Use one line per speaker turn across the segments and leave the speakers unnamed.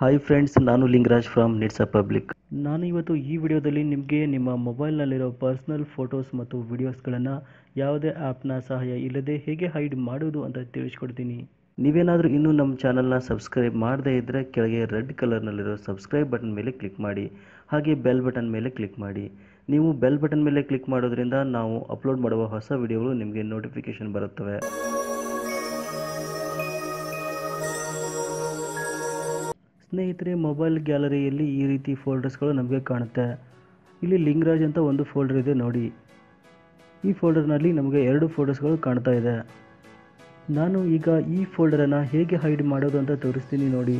Hi friends ನಾನು Lingaraj from nits public ನಾನು ಇವತ್ತು ಈ ವಿಡಿಯೋದಲ್ಲಿ ನಿಮಗೆ ನಿಮ್ಮ ಮೊಬೈಲ್ನಲ್ಲಿರೋ ಪರ್ಸ್ನಲ್ ಫೋಟೋಸ್ ಮತ್ತು ವಿಡಿಯೋಸ್ಗಳನ್ನು ಯಾವುದೇ ಆ್ಯಪ್ನ ಸಹಾಯ ಇಲ್ಲದೆ ಹೇಗೆ ಹೈಡ್ ಮಾಡೋದು ಅಂತ ತಿಳಿಸ್ಕೊಡ್ತೀನಿ. ನೀವೇನಾದರೂ ಇನ್ನೂ ನಮ್ಮ ಚಾನಲ್ನ ಸಬ್ಸ್ಕ್ರೈಬ್ ಮಾಡದೇ ಇದ್ದರೆ ಕೆಳಗೆ ರೆಡ್ ಕಲರ್ನಲ್ಲಿರೋ ಸಬ್ಸ್ಕ್ರೈಬ್ ಬಟನ್ ಮೇಲೆ ಕ್ಲಿಕ್ ಮಾಡಿ, ಹಾಗೆ ಬೆಲ್ ಬಟನ್ ಮೇಲೆ ಕ್ಲಿಕ್ ಮಾಡಿ. ನೀವು ಬೆಲ್ ಬಟನ್ ಮೇಲೆ ಕ್ಲಿಕ್ ಮಾಡೋದ್ರಿಂದ ನಾವು ಅಪ್ಲೋಡ್ ಮಾಡುವ ಹೊಸ ವಿಡಿಯೋಗಳು ನಿಮಗೆ ನೋಟಿಫಿಕೇಶನ್ ಬರುತ್ತವೆ. ಸ್ನೇಹಿತರೆ, ಮೊಬೈಲ್ ಗ್ಯಾಲರಿಯಲ್ಲಿ ಈ ರೀತಿ ಫೋಲ್ಡರ್ಸ್ಗಳು ನಮಗೆ ಕಾಣುತ್ತೆ. ಇಲ್ಲಿ ಲಿಂಗರಾಜ್ ಅಂತ ಒಂದು ಫೋಲ್ಡರ್ ಇದೆ ನೋಡಿ. ಈ ಫೋಲ್ಡರ್ನಲ್ಲಿ ನಮಗೆ ಎರಡು ಫೋಟೋಸ್ಗಳು ಕಾಣ್ತಾ ಇದೆ. ನಾನು ಈಗ ಈ ಫೋಲ್ಡರನ್ನು ಹೇಗೆ ಹೈಡ್ ಮಾಡೋದು ಅಂತ ತೋರಿಸ್ತೀನಿ ನೋಡಿ.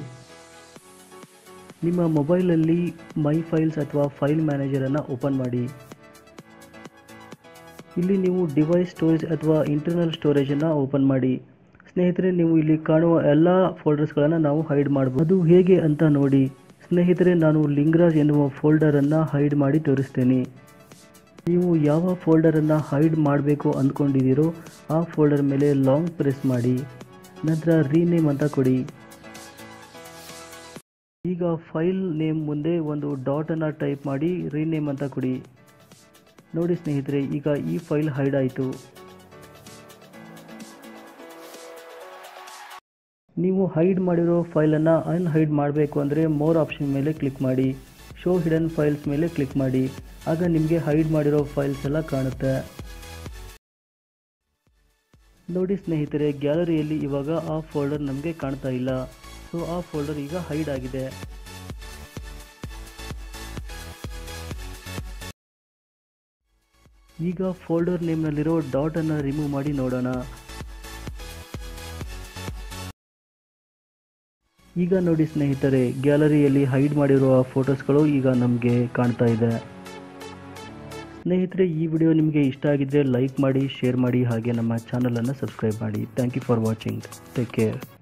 ನಿಮ್ಮ ಮೊಬೈಲಲ್ಲಿ ಮೈ ಫೈಲ್ಸ್ ಅಥವಾ ಫೈಲ್ ಮ್ಯಾನೇಜರನ್ನು ಓಪನ್ ಮಾಡಿ. ಇಲ್ಲಿ ನೀವು ಡಿವೈಸ್ ಸ್ಟೋರೇಜ್ ಅಥವಾ ಇಂಟರ್ನಲ್ ಸ್ಟೋರೇಜನ್ನು ಓಪನ್ ಮಾಡಿ. ಸ್ನೇಹಿತರೆ, ನೀವು ಇಲ್ಲಿ ಕಾಣುವ ಎಲ್ಲ ಫೋಲ್ಡರ್ಸ್ಗಳನ್ನು ನಾವು ಹೈಡ್ ಮಾಡಬಹುದು ಅದು ಹೇಗೆ ಅಂತ ನೋಡಿ, ಸ್ನೇಹಿತರೆ, ನಾನು ಲಿಂಗರಾಜ್ ಎನ್ನುವ ಫೋಲ್ಡರನ್ನು ಹೈಡ್ ಮಾಡಿ ತೋರಿಸ್ತೇನೆ. ನೀವು ಯಾವ ಫೋಲ್ಡರನ್ನು ಹೈಡ್ ಮಾಡಬೇಕು ಅಂದ್ಕೊಂಡಿದ್ದೀರೋ, ಆ ಫೋಲ್ಡರ್ ಮೇಲೆ ಲಾಂಗ್ ಪ್ರೆಸ್ ಮಾಡಿ, ನಂತರ ರೀನೇಮ್ ಅಂತ ಕೊಡಿ. ಈಗ ಫೈಲ್ ನೇಮ್ ಮುಂದೆ ಒಂದು ಡಾಟನ್ನು ಟೈಪ್ ಮಾಡಿ ರೀನೇಮ್ ಅಂತ ಕೊಡಿ. ನೋಡಿ ಸ್ನೇಹಿತರೆ, ಈಗ ಈ ಫೈಲ್ ಹೈಡ್ ಆಯಿತು. ನೀವು ಹೈಡ್ ಮಾಡಿರೋ ಫೈಲನ್ನು ಅನ್ಹೈಡ್ ಮಾಡಬೇಕು ಅಂದರೆ ಮೋರ್ ಆಪ್ಷನ್ ಮೇಲೆ ಕ್ಲಿಕ್ ಮಾಡಿ. ಶೋ ಹಿಡನ್ ಫೈಲ್ಸ್ ಮೇಲೆ ಕ್ಲಿಕ್ ಮಾಡಿ. ಆಗ ನಿಮಗೆ ಹೈಡ್ ಮಾಡಿರೋ ಫೈಲ್ಸ್ ಎಲ್ಲ ಕಾಣುತ್ತೆ. ನೋಡಿ ಸ್ನೇಹಿತರೆ ಗ್ಯಾಲರಿಯಲ್ಲಿ ಇವಾಗ ಆ ಫೋಲ್ಡರ್ ನಮಗೆ ಕಾಣ್ತಾ ಇಲ್ಲ. ಸೊ ಆ ಫೋಲ್ಡರ್ ಈಗ ಹೈಡ್ ಆಗಿದೆ. ಈಗ ಫೋಲ್ಡರ್ ನೇಮ್ನಲ್ಲಿರೋ ಡಾಟನ್ನು ರಿಮೂವ್ ಮಾಡಿ ನೋಡೋಣ. ಈಗ ನೋಡಿ ಸ್ನೇಹಿತರೆ, ಗ್ಯಾಲರಿಯಲ್ಲಿ ಹೈಡ್ ಮಾಡಿರುವ ಫೋಟೋಸ್ಗಳು ಈಗ ನಮಗೆ ಕಾಣ್ತಾ ಇದೆ. ಸ್ನೇಹಿತರೆ, ಈ ವಿಡಿಯೋ ನಿಮಗೆ ಇಷ್ಟ ಆಗಿದ್ದರೆ ಲೈಕ್ ಮಾಡಿ, ಶೇರ್ ಮಾಡಿ, ಹಾಗೆ ನಮ್ಮ ಚಾನಲನ್ನು ಸಬ್ಸ್ಕ್ರೈಬ್ ಮಾಡಿ. Thank you for watching. Take care.